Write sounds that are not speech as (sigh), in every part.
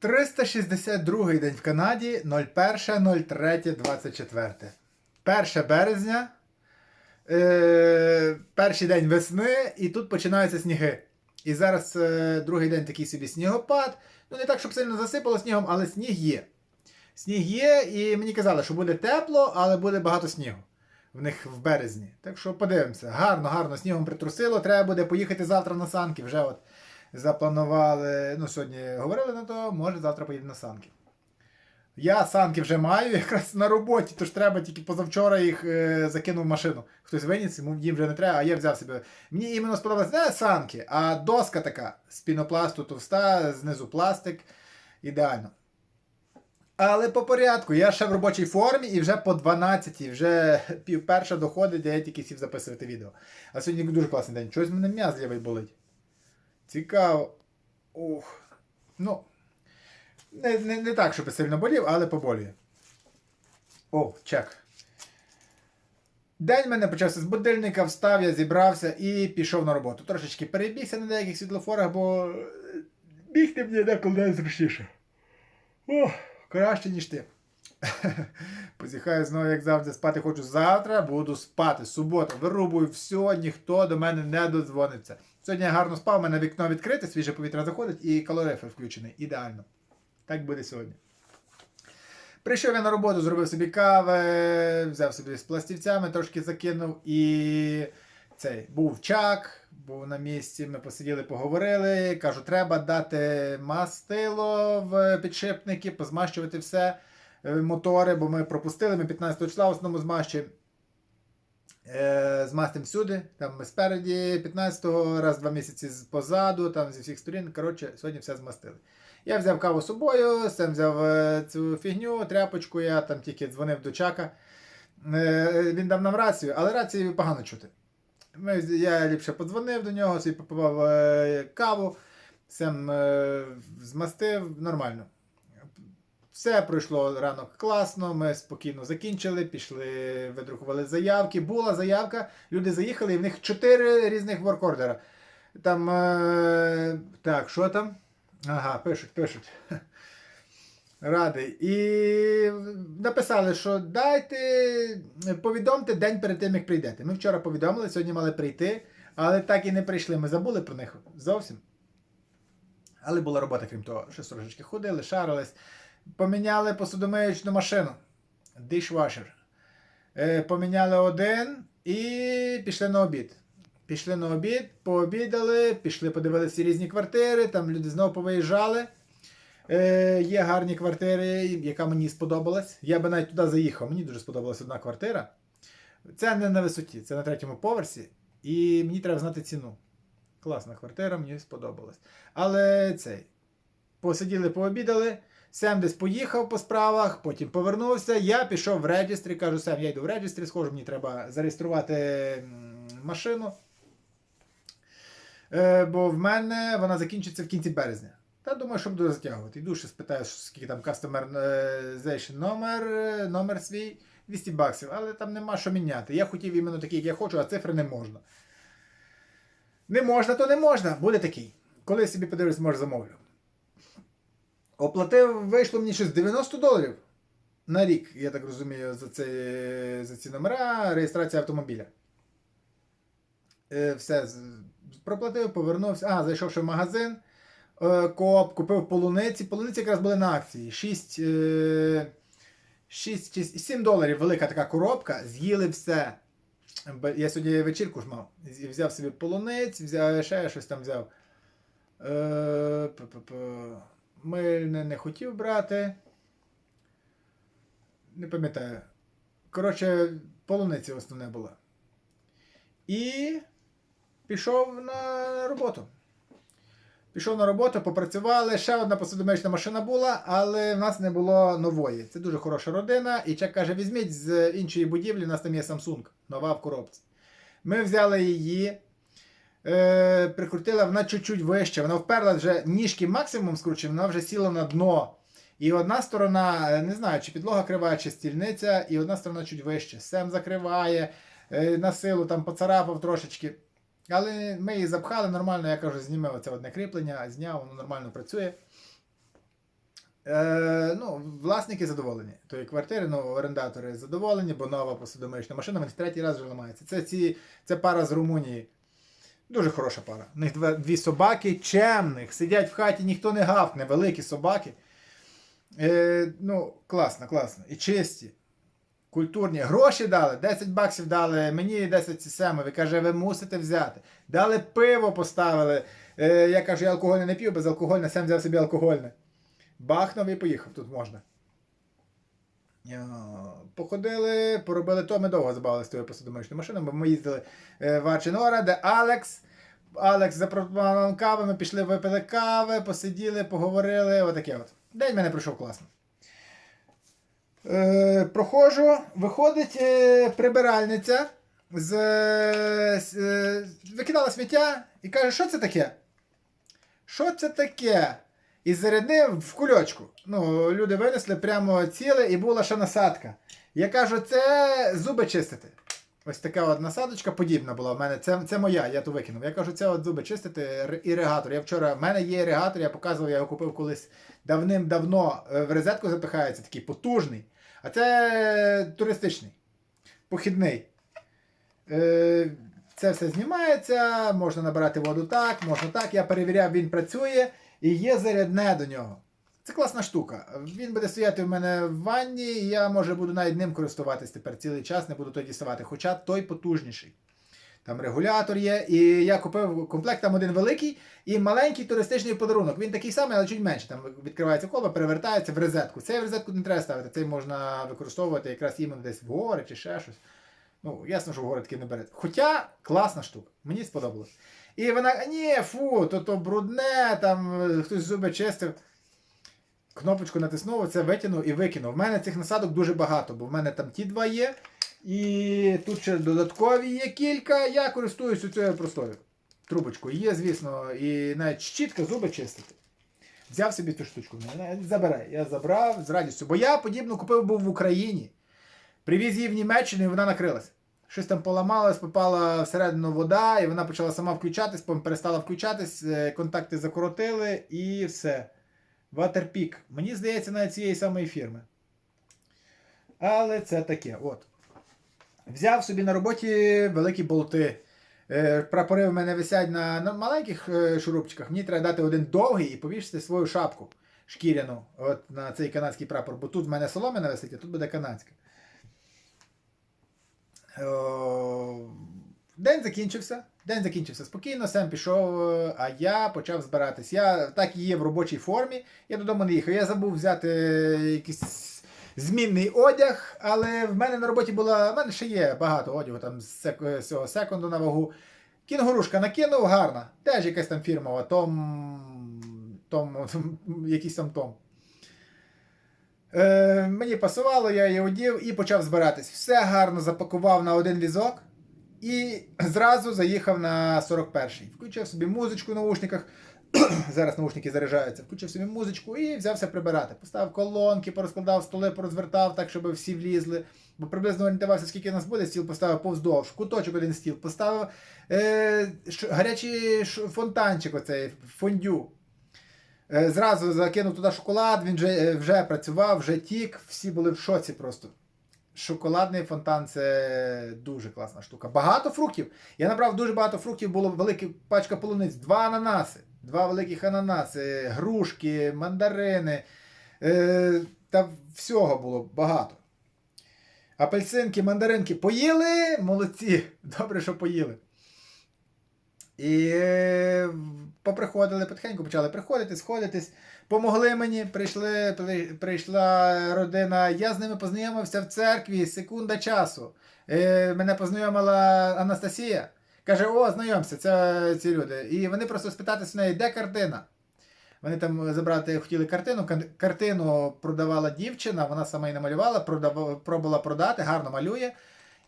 362 день в Канаді 01.03.24. 1 березня. Е, перший день весни, і тут починаються сніги. І зараз е, другий день такий собі снігопад. Ну, не так, щоб сильно засипало снігом, але сніг є. Сніг є, і мені казали, що буде тепло, але буде багато снігу в них в березні. Так що подивимося. Гарно, гарно снігом притрусило. Треба буде поїхати завтра на санки. Вже от запланували. Ну, сьогодні говорили на то, може завтра поїдемо на санки. Я санки вже маю якраз на роботі, тож треба тільки позавчора їх е, закинув в машину. Хтось виніс, їм вже не треба, а я взяв себе. Мені іменно сподобалось не санки, а доска така з пінопласту товста, знизу пластик. Ідеально. Але по порядку, я ще в робочій формі і вже по 12, вже пів перша доходить, де я тільки сів записувати відео. А сьогодні дуже класний день. Чогось мене м'яз лівий болить. Цікаво. Ух. Ну. Не, не, не так, щоб сильно болів, але поболює. О, чек. День мене почався з будильника, встав, я зібрався і пішов на роботу. Трошечки перебігся на деяких світлофорах, бо е, бігти мені деколи найзручніше. О, краще, ніж ти. (laughs) Позіхаю знову, як завжди, спати хочу завтра, буду спати. Субота, вирубую все, ніхто до мене не додзвониться. Сьогодні я гарно спав, у мене вікно відкрите, свіже повітря заходить і калорифер включений. Ідеально. Так буде сьогодні. Прийшов я на роботу, зробив собі кави, взяв собі з пластівцями, трошки закинув і цей був чак, був на місці. Ми посиділи, поговорили. Кажу, треба дати мастило в підшипники, позмащувати все, е, мотори, бо ми пропустили, ми 15 числа в основному змащуємо. Е, змастимо всюди, там спереді 15-го, раз два місяці позаду, там зі всіх сторін. Коротше, сьогодні все змастили. Я взяв каву з собою, сам взяв е, цю фігню, тряпочку, я там тільки дзвонив до Чака. Е, Він дав нам рацію, але рацію погано чути. Я ліпше подзвонив до нього, собі попивав каву, сам змастив нормально. Все пройшло ранок класно, ми спокійно закінчили, пішли, видрукували заявки. Була заявка, люди заїхали, і в них чотири різних воркордера. Там. Е, так, що там? Ага, пишуть, пишуть. (laughs) Радий. І написали, що дайте, повідомте день перед тим, як прийдете. Ми вчора повідомили, сьогодні мали прийти, але так і не прийшли. Ми забули про них зовсім. Але була робота, крім того, щось трошечки ходили, шарились. Поміняли посудомиючну машину. Е, поміняли один і пішли на обід. Пішли на обід, пообідали, пішли, подивилися різні квартири, там люди знову повиїжджали. Е, є гарні квартири, яка мені сподобалась. Я би навіть туди заїхав. Мені дуже сподобалась одна квартира. Це не на висоті, це на третьому поверсі. І мені треба знати ціну. Класна квартира, мені сподобалась. Але цей. Посиділи, пообідали. Сем десь поїхав по справах, потім повернувся. Я пішов в реєстрі, кажу, Сем, я йду в реєстрі, схожу, мені треба зареєструвати машину. Е, бо в мене вона закінчиться в кінці березня. Та думаю, що буду затягувати. Йду ще спитаю, скільки там customization номер, е, номер свій 200 баксів, але там нема що міняти. Я хотів іменно такий, як я хочу, а цифри не можна. Не можна, то не можна. Буде такий. Коли собі подивлюсь, може замовлю. Оплатив, вийшло мені щось 90 доларів на рік, я так розумію, за, це, за ці номера, реєстрація автомобіля. Е, все, проплатив, повернувся. А, зайшов ще в магазин. Е, Кооп, купив полуниці. Полуниці якраз були на акції. 6, е, 6 7 доларів велика така коробка. З'їли все. Я сьогодні вечірку ж мав. Взяв собі полуниць, взяв ще щось там взяв. Мильне не хотів брати. Не пам'ятаю. Коротше, полуниця основне була. І пішов на роботу. Пішов на роботу, попрацювали. Ще одна посудомиючна машина була, але в нас не було нової. Це дуже хороша родина. І чек каже: візьміть з іншої будівлі, у нас там є Samsung, нова в коробці. Ми взяли її, е, прикрутила вона чуть-чуть вище. Вона вперла вже ніжки максимум скручені, вона вже сіла на дно. І одна сторона, е, не знаю, чи підлога крива, чи стільниця, і одна сторона чуть вище. Сем закриває, е, на силу там поцарапав трошечки. Але ми її запхали нормально, я кажу, зніми оце одне кріплення, зняв, воно нормально працює. Е, ну, власники задоволені. Тої квартири, ну, орендатори задоволені, бо нова посудомиючна машина, вони третій раз вже ламається. Це, ці, це пара з Румунії. Дуже хороша пара. У них дві собаки чемних, сидять в хаті, ніхто не гавкне, великі собаки. Е, ну, класно, класно. І чисті. Культурні. Гроші дали, 10 баксів дали, мені 10 семові. Каже, ви мусите взяти. Дали пиво поставили. Е, я кажу, я алкогольне не п'ю, безалкогольне, сам взяв собі алкогольне. Бахнув і поїхав, тут можна. Я, Походили, поробили то, ми довго забавилися з тою посудомиючною машиною, бо ми їздили е, в Ачинора, де Алекс. Алекс запропонував нам каву, ми пішли випили кави, посиділи, поговорили. Отаке от. День мене пройшов класно. Е, проходжу, виходить е, прибиральниця з, з, е, викидала сміття і каже, що це таке? Що це таке? І зарядив в кульочку. Ну, люди винесли прямо ціле і була ще насадка. Я кажу, це зуби чистити. Ось така от насадочка подібна була в мене. Це, це моя, я ту викинув. Я кажу, це от зуби чистити, іригатор. Я вчора, в мене є іригатор, я показував, я його купив колись давним-давно е, в розетку запихається, такий потужний. А це туристичний, похідний. Е, Це все знімається, можна набирати воду так, можна так. Я перевіряв, він працює і є зарядне до нього. Це класна штука. Він буде стояти в мене в ванні, і я може буду навіть ним користуватись тепер цілий час, не буду той діставати. Хоча той потужніший. Там регулятор є, і я купив комплект там один великий і маленький туристичний подарунок. Він такий самий, але чуть менше. Там відкривається колба, перевертається в розетку. Цей в розетку не треба ставити, цей можна використовувати якраз іменно десь в гори чи ще щось. Ну, ясно, що в гори таки не бере. Хоча класна штука, мені сподобалось. І вона, ні, фу, то то брудне, там е, хтось зуби чистив. Кнопочку натиснув, це витягнув і викинув. В мене цих насадок дуже багато, бо в мене там ті два є. І тут ще додаткові є кілька. Я користуюся цією простою трубочкою. Є, звісно, і навіть щітка зуби чистити. Взяв собі цю штучку. Забирай. Я забрав з радістю. Бо я подібно купив був в Україні. Привіз її в Німеччину і вона накрилась. Щось там поламалось, попала всередину вода, і вона почала сама включатись, потім перестала включатись, е, контакти закоротили і все. Waterpik. Мені здається, навіть цієї самої фірми. Але це таке. От. Взяв собі на роботі великі болти. Е, Прапори в мене висять на, на маленьких е, шурупчиках. Мені треба дати один довгий і повісити свою шапку шкіряну от, на цей канадський прапор. Бо тут в мене соломина висить, а тут буде канадська. О, День закінчився. День закінчився спокійно, Сем пішов, е, а я почав збиратись. Я так і є в робочій формі. Я додому не їхав. Я забув взяти якийсь змінний одяг, але в мене на роботі була. В мене ще є багато одягу там з цього секунду на вагу. Кінгурушка накинув, гарна. Теж якась там фірмова, Том. Том, (laughs) якийсь там Том. Е, мені пасувало, я її одів і почав збиратись. Все гарно запакував на один візок і зразу заїхав на 41-й. Включив собі музичку в наушниках. (clears throat) Зараз наушники заряджаються. Включив собі музичку і взявся прибирати. Поставив колонки, порозкладав столи, порозвертав так, щоб всі влізли. Бо приблизно орієнтувався, скільки нас буде, стіл поставив повздовж, куточок один стіл, поставив е, гарячий фонтанчик, оцей фондю. Е, Зразу закинув туди шоколад, він вже, е, вже працював, вже тік, всі були в шоці просто. Шоколадний фонтан це дуже класна штука. Багато фруктів. Я набрав дуже багато фруктів, було велика пачка полуниць, два ананаси, два великих ананаси, грушки, мандарини. Е, та всього було багато. Апельсинки, мандаринки поїли, молодці. (laughs) Добре, що поїли. І е, поприходили потихеньку, почали приходити, сходитись. Помогли мені, прийшли, прийшла родина. Я з ними познайомився в церкві, секунда часу. Е, мене познайомила Анастасія. Каже: О, знайомся, це ці люди. І вони просто спитатися в неї, де картина. Вони там забрати хотіли картину. Картину продавала дівчина, вона сама її намалювала, продав, пробувала продати, гарно малює.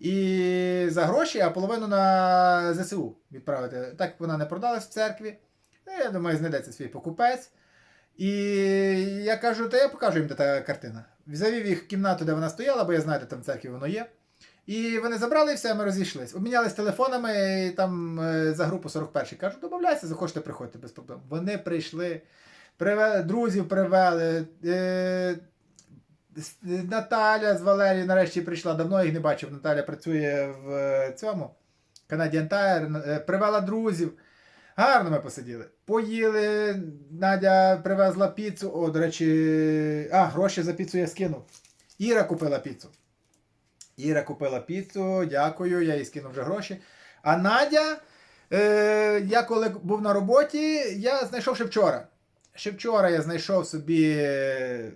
І за гроші, а половину на ЗСУ відправити. Так вона не продалась в церкві. Ну, я думаю, знайдеться свій покупець. І я кажу, та я покажу їм, та картина. Завів їх в кімнату, де вона стояла, бо я знаю, де там в церкві воно є. І вони забрали все, ми розійшлись. Обмінялись телефонами і там е, за групу 41 Кажу, домовляйся, захочете, приходьте без проблем. Вони прийшли, привели, друзів привели. Е, Наталя з Валерією нарешті прийшла. Давно їх не бачив. Наталя працює в е, цьому Canadian Tire. Е, Привела друзів. Гарно ми посиділи. Поїли. Надя привезла піцу. О, до речі, а, гроші за піцу я скинув. Іра купила піцу. Іра купила піцу, дякую, я їй скинув вже гроші. А Надя, е, я коли був на роботі, я знайшов ще вчора. Ще вчора я знайшов собі е,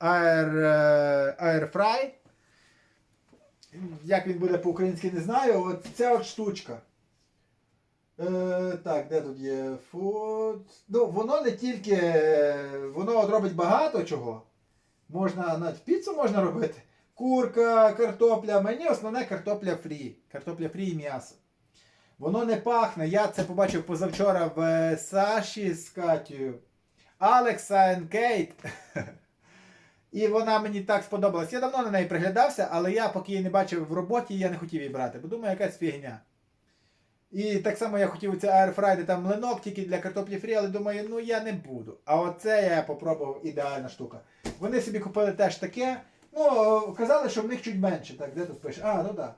Air, е, Air Fry. Як він буде по-українськи, не знаю. От ця от штучка. Е, так, де тут є food? Ну, воно не тільки. Воно робить багато чого. Можна навіть піцу можна робити. Курка, картопля. Мені основне картопля фрі. Картопля фрі і м'ясо. Воно не пахне. Я це побачив позавчора в е, Саші з Катєю. Алекса і Кейт. (laughs) І вона мені так сподобалась. Я давно на неї приглядався, але я поки її не бачив в роботі, я не хотів її брати, бо думаю, якась фігня. І так само я хотів це Airfry, там млинок тільки для картоплі фрі, але думаю, ну я не буду. А оце я попробував ідеальна штука. Вони собі купили теж таке. Ну, казали, що в них чуть менше. Так, де тут пише? А, ну так.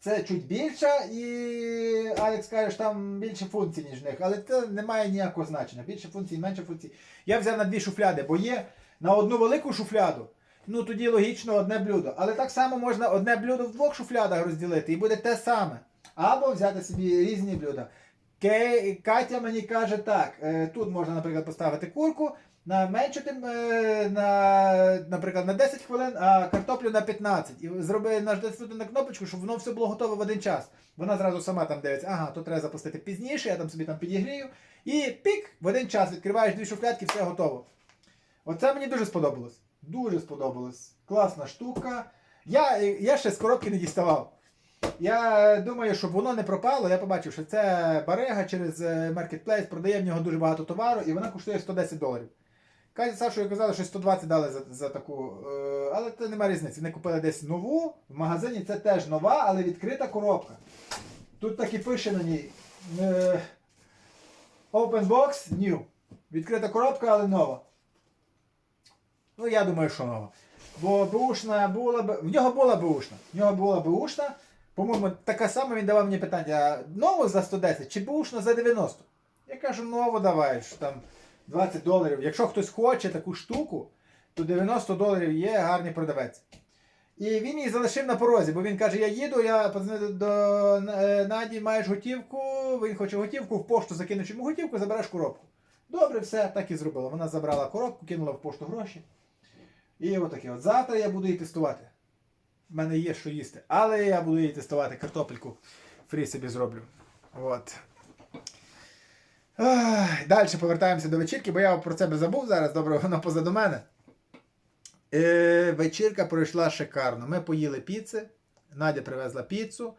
Це чуть більше, і Алекс каже, що там більше функцій, ніж в них. Але це не має ніякого значення. Більше функцій, менше функцій. Я взяв на дві шуфляди, бо є на одну велику шуфляду. Ну тоді логічно одне блюдо. Але так само можна одне блюдо в двох шуфлядах розділити і буде те саме. Або взяти собі різні блюда. Катя мені каже так: е, тут можна, наприклад, поставити курку на меншу, тим- е, на, наприклад, на 10 хвилин, а картоплю на 15. І зроби нажати на кнопочку, щоб воно все було готове в один час. Вона зразу сама там дивиться, ага, то треба запустити пізніше, я там собі там підігрію. І пік, в один час відкриваєш дві шуфлядки, все готово. Оце мені дуже сподобалось. Дуже сподобалось. Класна штука. Я, я ще з коробки не діставав. Я думаю, щоб воно не пропало, я побачив, що це барега через е, Marketplace, продає в нього дуже багато товару і вона коштує 110 доларів. Катя з Сашою казали, що 120 дали за, за таку. е, але це немає різниці. Вони купили десь нову, в магазині це теж нова, але відкрита коробка. Тут так і пише на ній. е, Open box new. Відкрита коробка, але нова. Ну, я думаю, що нова. Бо бушна була б. В нього була бушна. В нього була бушна. По-моєму, така сама він давав мені питання: нову за 110 чи бушна за 90? Я кажу, нову давай, що там 20 доларів. Якщо хтось хоче таку штуку, то 90 доларів є гарний продавець. І він її залишив на порозі, бо він каже: Я їду, я подзвонив до е, Наді, маєш готівку, він хоче готівку, в пошту закинеш йому готівку, забереш коробку. Добре, все, так і зробила. Вона забрала коробку, кинула в пошту гроші. І отаке. От завтра я буду її тестувати. В мене є що їсти. Але я буду її тестувати. Картопельку фрі собі зроблю. От. Далі повертаємося до вечірки, бо я про це забув зараз, добре, воно позаду мене. Е, вечірка пройшла шикарно. Ми поїли піци. Надя привезла піцу.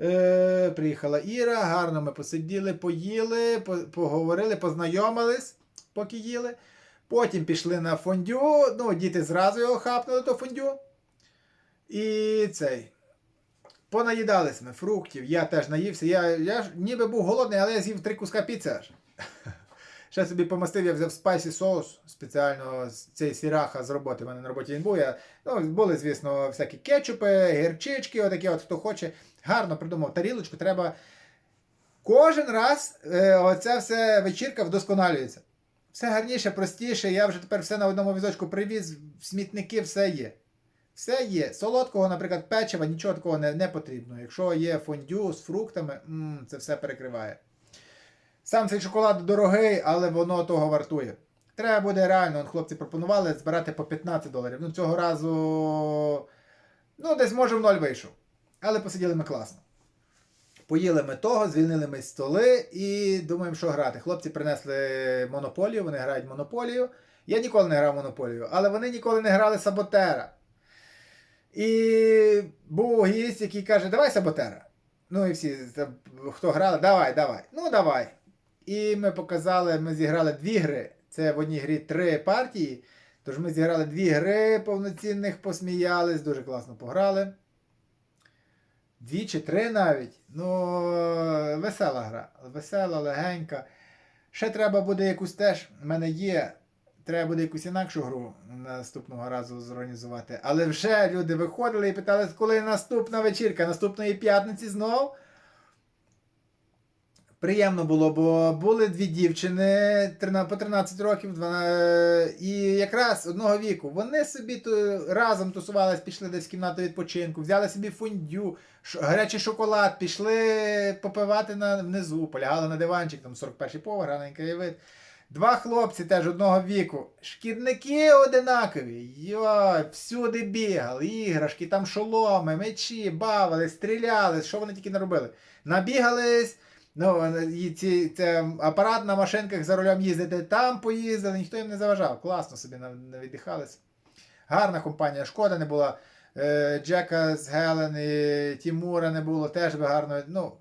Е, приїхала Іра, гарно ми посиділи, поїли, по- поговорили, познайомились, поки їли. Потім пішли на фондю. Ну, діти зразу його хапнули то фондю. І цей. Понаїдались ми фруктів. Я теж наївся. Я, я ж ніби був голодний, але я з'їв три куска піци аж. (laughs) Ще собі помастив, я взяв спайсі соус спеціально з цей сіраха з роботи. У мене на роботі він був. Я, ну, були, звісно, всякі кетчупи, гірчички, отакі, от хто хоче. Гарно придумав тарілочку. Треба кожен раз е, оця все вечірка вдосконалюється. Все гарніше, простіше. Я вже тепер все на одному візочку привіз, смітники все є. Все є. Солодкого, наприклад, печива, нічого такого не, не потрібно. Якщо є фондю з фруктами, м, це все перекриває. Сам цей шоколад дорогий, але воно того вартує. Треба буде реально, хлопці пропонували збирати по 15 доларів. Ну, цього разу. Ну, десь може в ноль вийшов. Але посиділи ми класно. Поїли ми того, звільнили ми столи і думаємо, що грати. Хлопці принесли монополію, вони грають монополію. Я ніколи не грав монополію, але вони ніколи не грали саботера. І був гість, який каже, давай саботера. Ну і всі, хто грали, давай, давай. Ну давай. І ми показали, ми зіграли дві гри. Це в одній грі три партії. Тож ми зіграли дві гри повноцінних, посміялись, дуже класно пограли. Дві чи три навіть. Ну, весела гра. Весела, легенька. Ще треба буде якусь теж. в мене є. Треба буде якусь інакшу гру наступного разу зорганізувати. Але вже люди виходили і питали, коли наступна вечірка, наступної п'ятниці знов. Приємно було, бо були дві дівчини по 13 років, 12, і якраз одного віку. Вони собі разом тусувались, пішли десь в кімнату відпочинку, взяли собі фундю, гарячий шоколад, пішли попивати на, внизу, полягали на диванчик, там 41-й поверх, раненький вид. Два хлопці теж одного віку. Шкідники одинакові. Йой, всюди бігали, іграшки, там шоломи, мечі, бавили, стріляли, що вони тільки не робили. Набігались. Ну, і ці, це апарат на машинках за рулем їздити, там поїздили, ніхто їм не заважав. Класно собі нав- навіддихались. Гарна компанія, шкода не була. Е, Джека з Гелен і Тімура не було, теж би гарно. Ну,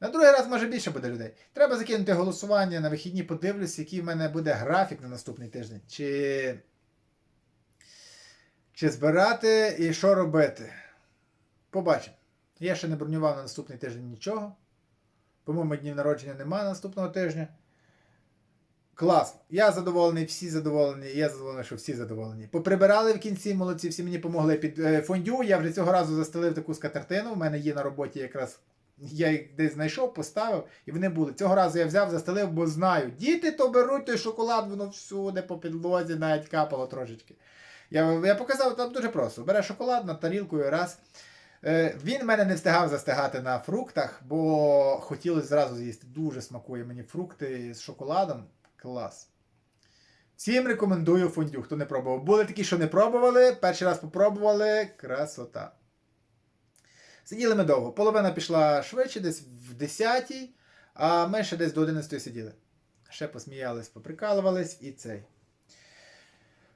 на другий раз може більше буде людей. Треба закинути голосування на вихідні, подивлюсь, який в мене буде графік на наступний тиждень. Чи, чи збирати і що робити. Побачимо. Я ще не бронював на наступний тиждень нічого. По-моєму, днів народження немає наступного тижня. Класно. Я задоволений, всі задоволені, я задоволений, що всі задоволені. Поприбирали в кінці, молодці, всі мені допомогли під е, фондю. Я вже цього разу застелив таку скатертину. У мене є на роботі якраз. Я їх десь знайшов, поставив, і вони були. Цього разу я взяв, застелив, бо знаю. Діти то беруть той шоколад, воно всюди по підлозі, навіть капало трошечки. Я, я показав, там дуже просто. Бере шоколад на тарілку і раз. Е, Він мене не встигав застигати на фруктах, бо хотілося зразу з'їсти. Дуже смакує мені фрукти з шоколадом. Клас. Всім рекомендую фондю, хто не пробував. Були такі, що не пробували, перший раз попробували. Красота. Сиділи ми довго. Половина пішла швидше, десь в 10-й, а ми ще десь до 11 сиділи. Ще посміялись, поприкалувались і цей.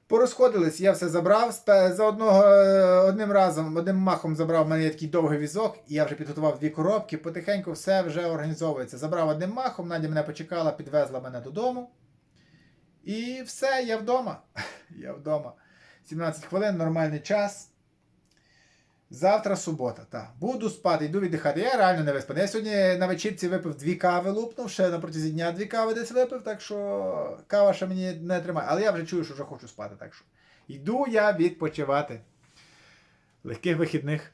Порозходились, я все забрав. За одного, е, одним разом, одним махом забрав в мене такий довгий візок, і я вже підготував дві коробки, потихеньку все вже організовується. Забрав одним махом, Надя мене почекала, підвезла мене додому. І все, я вдома. (laughs) Я вдома. 17 хвилин, нормальний час. Завтра субота, так. Буду спати, йду віддихати. Я реально не виспаний. Я сьогодні на вечірці випив дві кави лупнув, ще на протязі дня дві кави десь випив, так що кава ще мені не тримає. Але я вже чую, що вже хочу спати, так що. Йду я відпочивати. Легких вихідних.